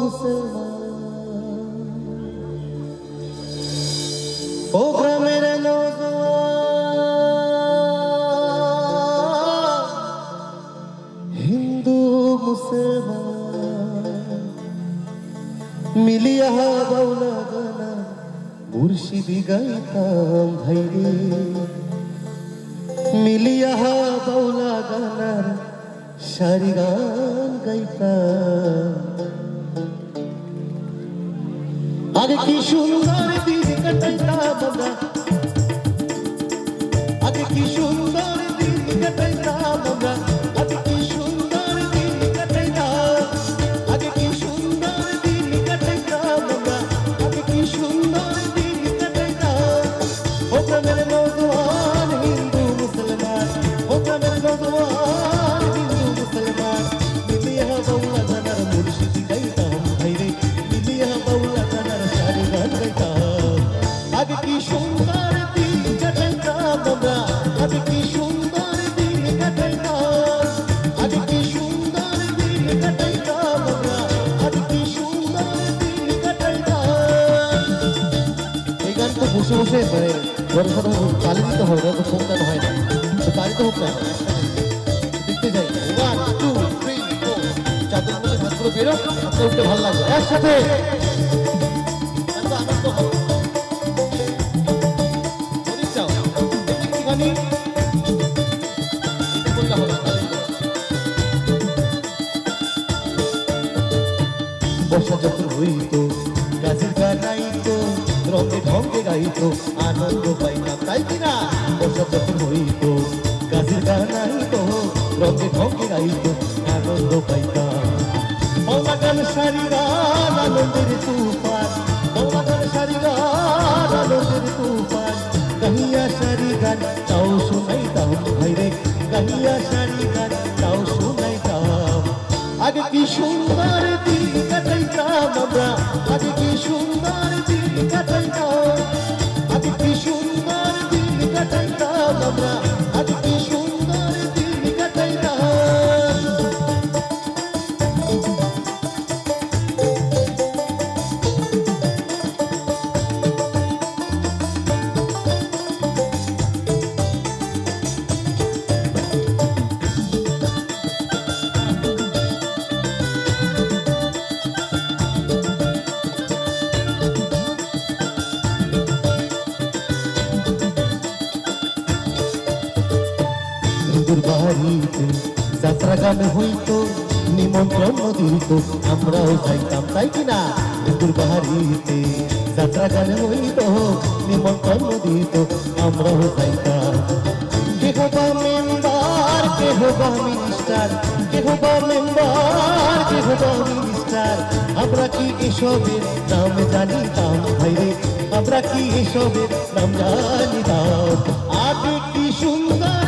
মুসলমান। ও গ্রামের হিন্দু, মুসলমান। মিলিয়া বাউলা গানা মুর্শিদি গাইতাম ভাইরে। মিলিয়া বাউলা গানার সারি গান গাইতাম। আগে কি সুন্দর দিন কাটাইতাম আগে কি সুন্দর বসে বসে মানে বড় সড়ো তালি দিতে হয় তো হয় না তো তালি তো হোক না দেখতে যাই। ওয়ান টু থ্রি ফোর চাঁদের মধ্যে হাতগুলো বেরো হাতটা উঠতে ভালো লাগবে। একসাথে। আনন্দ হবে। গাইতো আনন্দ পাইতাম তাই কিনা বর্ষা যখন হইতো গাছের গানাইতো রঙে ঢঙ্গে গাইতো আনন্দ পাইতাম মৌলা গান সারি গান আনন্দের তুফান। মৌলা গান সারি গান আনন্দের তুফান। গাহিয়া সারি গান, তাও শুনাইতাম ভাইরে গাহিয়া সারি গান, তাও শুনাইতাম আগে কি সুন্দর দিন কাটাইতাম আমরা, আগে কি সুন্দর দিন কাটাইতাম হিন্দুর বাড়িতে যাত্রা গান হইতো, নিমন্ত্রণ দিত, আমরাও যাইতাম, তাই কিনা হিন্দুর বাড়িতে যাত্রা গান হইতো, নিমন্ত্রণ দিত, আমরাও যাইতাম। কেহ বা মেম্বার বা মিনিস্টার, কেহ বা মেম্বার, কেহ বা মিনিস্টার, আমরা কি এসবের নাম জানিতাম? ভাইরে আমরা কি এসবের নাম জানিতাম? আগে কি সুন্দর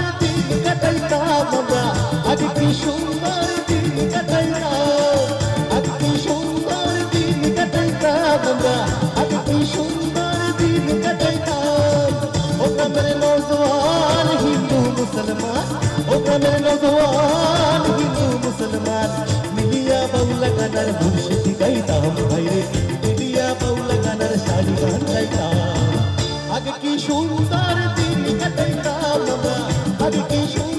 আজ কি সুন্দর দিন কাটাইতাম আজ কি সুন্দর